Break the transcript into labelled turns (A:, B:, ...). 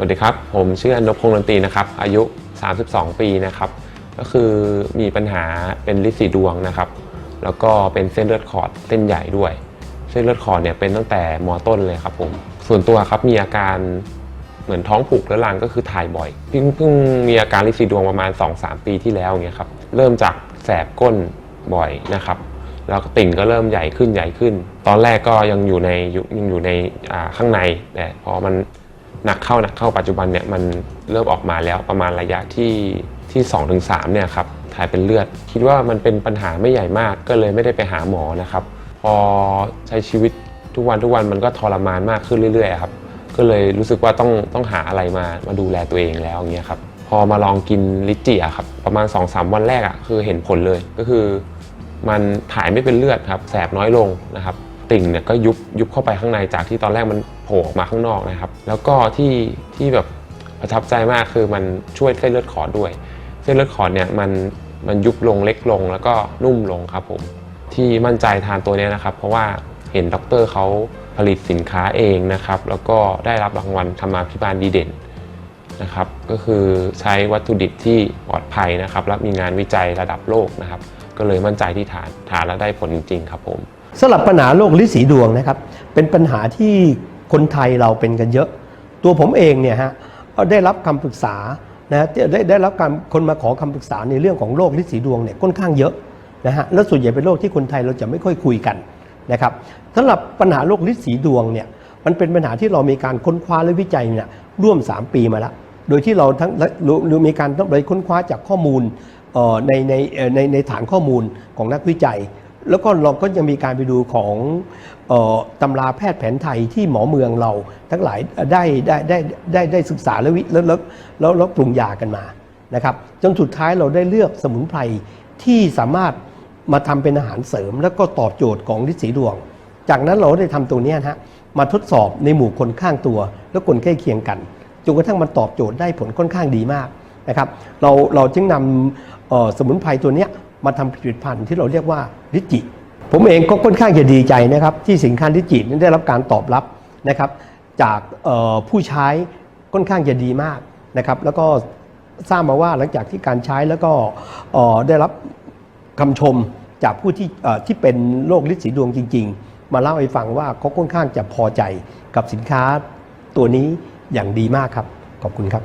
A: สวัสดีครับ ผมชื่อนพพงษ์ดนตรีนะครับ อายุ 32 ปีนะครับ ก็คือมีปัญหาเป็นลิสีดวงนะครับ แล้วก็เป็นเส้นเลือดขอดเส้นใหญ่ด้วย เส้นเลือดขอดเนี่ยเป็นตั้งแต่มอต้นเลยครับผม ส่วนตัวครับมีอาการเหมือนท้องผูกเรื้อรังก็คือถ่ายบ่อย เพิ่งเพิ่งมีอาการลิสีดวงประมาณ 2-3 ปีที่แล้วอย่างเงี้ยครับ เริ่มจากแสบก้นบ่อยนะครับแล้วติ่งก็เริ่มใหญ่ขึ้นใหญ่ขึ้น ตอนแรกก็ยังอยู่ในยังอยู่ในข้างในแต่พอมัน หนักเข้าหนักเข้าปัจจุบันเนี่ยมันเริ่มออกมาแล้วประมาณระยะที่ที่2-3ถึง3เนี่ยครับถ่ายเป็นเลือด คิดว่ามันเป็นปัญหาไม่ใหญ่มากก็เลยไม่ได้ไปหาหมอนะครับ พอใช้ชีวิตทุกวันทุกวันมันก็ทรมานมากขึ้นเรื่อยๆครับก็เลยรู้สึกว่าต้องต้องหาอะไรมามาดูแลตัวเองแล้วอย่างเงี้ยครับพอมาลองกินลิจิอะครับประมาณ 2-3 วันแรกอะคือเห็นผลเลยก็คือ มันถ่ายไม่เป็นเลือดครับแสบน้อยลงนะครับ ติ่งเนี่ยก็ยุบยุบเข้าไปข้างในจากที่ตอนแรกมันโผล่ออกมาข้างนอกนะครับ แล้วก็ที่ที่แบบประทับใจมากคือมันช่วยเส้นเลือดขอดด้วย เส้นเลือดขอดเนี่ยมันมันยุบลงเล็กลงแล้วก็นุ่มลงครับผมที่มั่นใจทานตัวนี้นะครับ เพราะว่าเห็นด็อกเตอร์เขาผลิตสินค้าเองนะครับ แล้วก็ได้รับรางวัลธรรมาภิบาลดีเด่นนะครับ ก็คือใช้วัตถุดิบที่ปลอดภัยนะครับ และมีงานวิจัยระดับโลกนะครับ ก็เลยมั่นใจที่ทานทานแล้วได้ผลจริงๆครับผม
B: สำหรับปัญหาโรคลิสีดวงนะครับ เป็นปัญหาที่คนไทยเราเป็นกันเยอะ ตัวผมเองเนี่ยฮะได้รับคำปรึกษานะได้ได้รับการคนมาขอคำปรึกษาในเรื่องของโรคลิสีดวงเนี่ยค่อนข้างเยอะนะฮะแล้วส่วนใหญ่เป็นโรคที่คนไทยเราจะไม่ค่อยคุยกันนะครับสำหรับปัญหาโรคลิสีดวงเนี่ยมันเป็นปัญหาที่เรามีการค้นคว้าและวิจัยเนี่ยร่วม 3 ปีมาแล้วโดยที่เราทั้งเรามีการต้องไปค้นคว้าจากข้อมูลในในในในฐานข้อมูลของนักวิจัย แล้วก็เราก็ยังมีการไปดูของออตำราแพทย์แผนไทยที่หมอเมืองเราทั้งหลายได้ได้ได้ได้ได้ศึกษาและวิแล้วแล้วแล้วแล้วปรุงยากันมานะครับจนสุดท้ายเราได้เลือกสมุนไพรที่สามารถมาทำเป็นอาหารเสริม แล้วก็ตอบโจทย์ของฤทธิ์สีดวง จากนั้นเราได้ทำตัวนี้นะฮะมาทดสอบในหมู่คนข้างตัว และคนใกล้เคียงกันจนกระทั่งมันตอบโจทย์ได้ผลค่อนข้างดีมากนะครับเราเราจึงนำ สมุนไพรตัวนี้มาทำผลิตภัณฑ์ที่เราเรียกว่าลิจิ ผมเองก็ค่อนข้างจะดีใจนะครับ ที่สินค้าลิจินั้นได้รับการตอบรับนะครับจากออผู้ใช้ค่อนข้างจะดีมากนะครับ แล้วก็ทราบมาว่าหลังจากที่การใช้แล้วก็ออได้รับคำชมจากผู้ที่ที่เป็นโรคลิดสีดวงจริง ๆ มาเล่าให้ฟังว่าเขาค่อนข้างจะพอใจกับสินค้าตัวนี้อย่างดีมากครับ ขอบคุณครับ